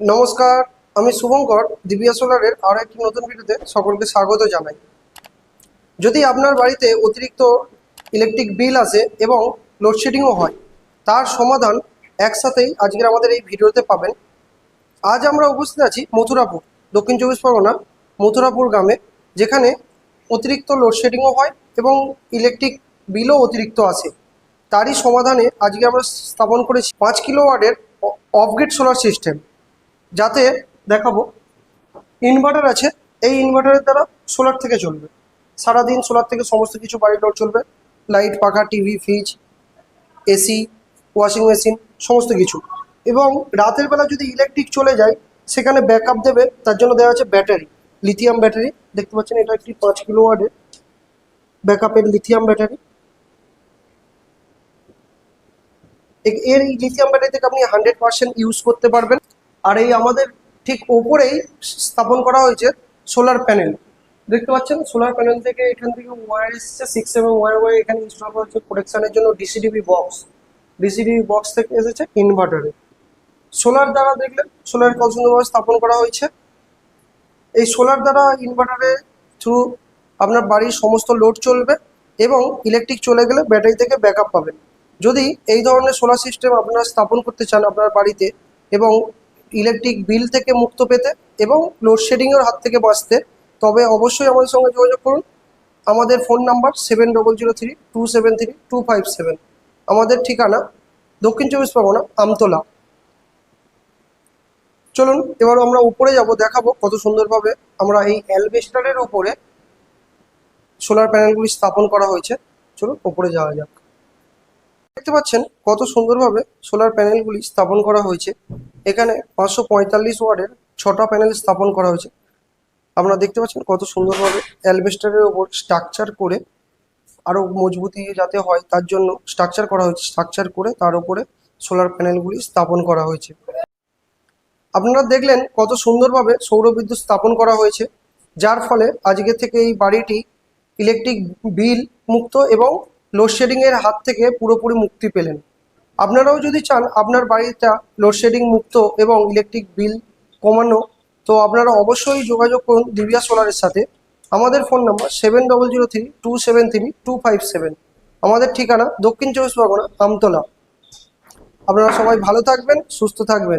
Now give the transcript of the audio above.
নমস্কার, আমি শুভঙ্কর, দিবিয়া সোলারের আরও একটি নতুন ভিডিওতে সকলকে স্বাগত জানাই। যদি আপনার বাড়িতে অতিরিক্ত ইলেকট্রিক বিল আসে এবং লোডশেডিংও হয়, তার সমাধান একসাথেই আজকের আমাদের এই ভিডিওতে পাবেন। আজ আমরা উপস্থিত আছি মথুরাপুর, দক্ষিণ চব্বিশ পরগনা, মথুরাপুর গ্রামে, যেখানে অতিরিক্ত লোডশেডিংও হয় এবং ইলেকট্রিক বিলও অতিরিক্ত আসে। তারই সমাধানে আজকে আমরা স্থাপন করেছি পাঁচ কিলো ওয়ার্ডের অফগেট সোলার সিস্টেম যাতে দেখাবো ইনভার্টার আছে, এই ইনভার্টারের দ্বারা সোলার থেকে চলবে। সারাদিন সোলার থেকে সমস্ত কিছু বাড়ির লোড চলবে লাইট পাখা TV fridge AC washing machine সমস্ত কিছু। এবং রাতের বেলা যদি ইলেকট্রিক চলে যায়, সেখানে ব্যাকআপ দেবে, তার জন্য দেওয়া আছে ব্যাটারি লিথিয়াম ব্যাটারি দেখতে পাচ্ছেন, এটা একটি পাঁচ কিলো ওয়ার্ডের ব্যাকআপের লিথিয়াম ব্যাটারি এর লিথিয়াম ব্যাটারি থেকে আপনি হান্ড্রেড পার্সেন্ট ইউজ করতে পারবেন। আর এই আমাদের ঠিক ওপরেই স্থাপন করা হয়েছে সোলার প্যানেল দেখতে পাচ্ছেন? সোলার প্যানেল থেকে এখান থেকে ওয়ার এসছে সিক্স সেভেন ওয়ার ওয়ার এখানে ইনস্টল করা হচ্ছে প্রোটেকশনের জন্য ডিসিডিবি বক্স ডিসিডিবি বক্স থেকে এসেছে ইনভার্টারে সোলার দ্বারা দেখলেন সোলার কত সুন্দরভাবে স্থাপন করা হয়েছে। এই সোলার দ্বারা ইনভার্টারে থ্রু আপনার বাড়ির সমস্ত লোড চলবে এবং ইলেকট্রিক চলে গেলে ব্যাটারি থেকে ব্যাকআপ পাবেন যদি এই ধরনের সোলার সিস্টেম আপনারা স্থাপন করতে চান আপনার বাড়িতে এবং ইলেকট্রিক বিল থেকে মুক্ত পেতে এবং লোডশেডিংয়ের হাত থেকে বাঁচতে, তবে অবশ্যই আমাদের সঙ্গে যোগাযোগ করুন। আমাদের phone number seven double zero three two seven three two five seven আমাদের ঠিকানা দক্ষিণ চব্বিশ পরগনা, আমতলা। চলুন, এবার আমরা উপরে যাব, দেখাবো কত সুন্দরভাবে আমরা এই অ্যালবেস্টারের উপরে সোলার প্যানেলগুলি স্থাপন করা হয়েছে। চলুন, উপরে যাওয়া যাক। দেখতে পাচ্ছেন কত সুন্দরভাবে সোলার প্যানেলগুলি স্থাপন করা হয়েছে। এখানে পাঁচশো পঁয়তাল্লিশ ওয়ার্ডের ছটা প্যানেল স্থাপন করা হয়েছে। আপনারা দেখতে পাচ্ছেন কত সুন্দরভাবে অ্যালবেস্টারের ওপর স্ট্রাকচার করে আরও মজবুতি যাতে হয় তার জন্য স্ট্রাকচার করা হয়েছে। স্ট্রাকচার করে তার উপরে সোলার প্যানেলগুলি স্থাপন করা হয়েছে। আপনারা দেখলেন কত সুন্দরভাবে সৌরবিদ্যুৎ স্থাপন করা হয়েছে, যার ফলে আজকে থেকে এই বাড়িটি ইলেকট্রিক বিল মুক্ত এবং লোডশেডিংয়ের হাত থেকে পুরোপুরি মুক্তি পেলেন। আপনারাও যদি চান আপনার বাড়িটা লোডশেডিং মুক্ত এবং ইলেকট্রিক বিল কমানো, তো আপনারা অবশ্যই যোগাযোগ করুন দিবিয়া সোলারের সাথে। আমাদের phone number seven double zero three two seven three two five seven আমাদের ঠিকানা দক্ষিণ চব্বিশ পরগনা আমতলা। আপনারা সবাই ভালো থাকবেন, সুস্থ থাকবেন।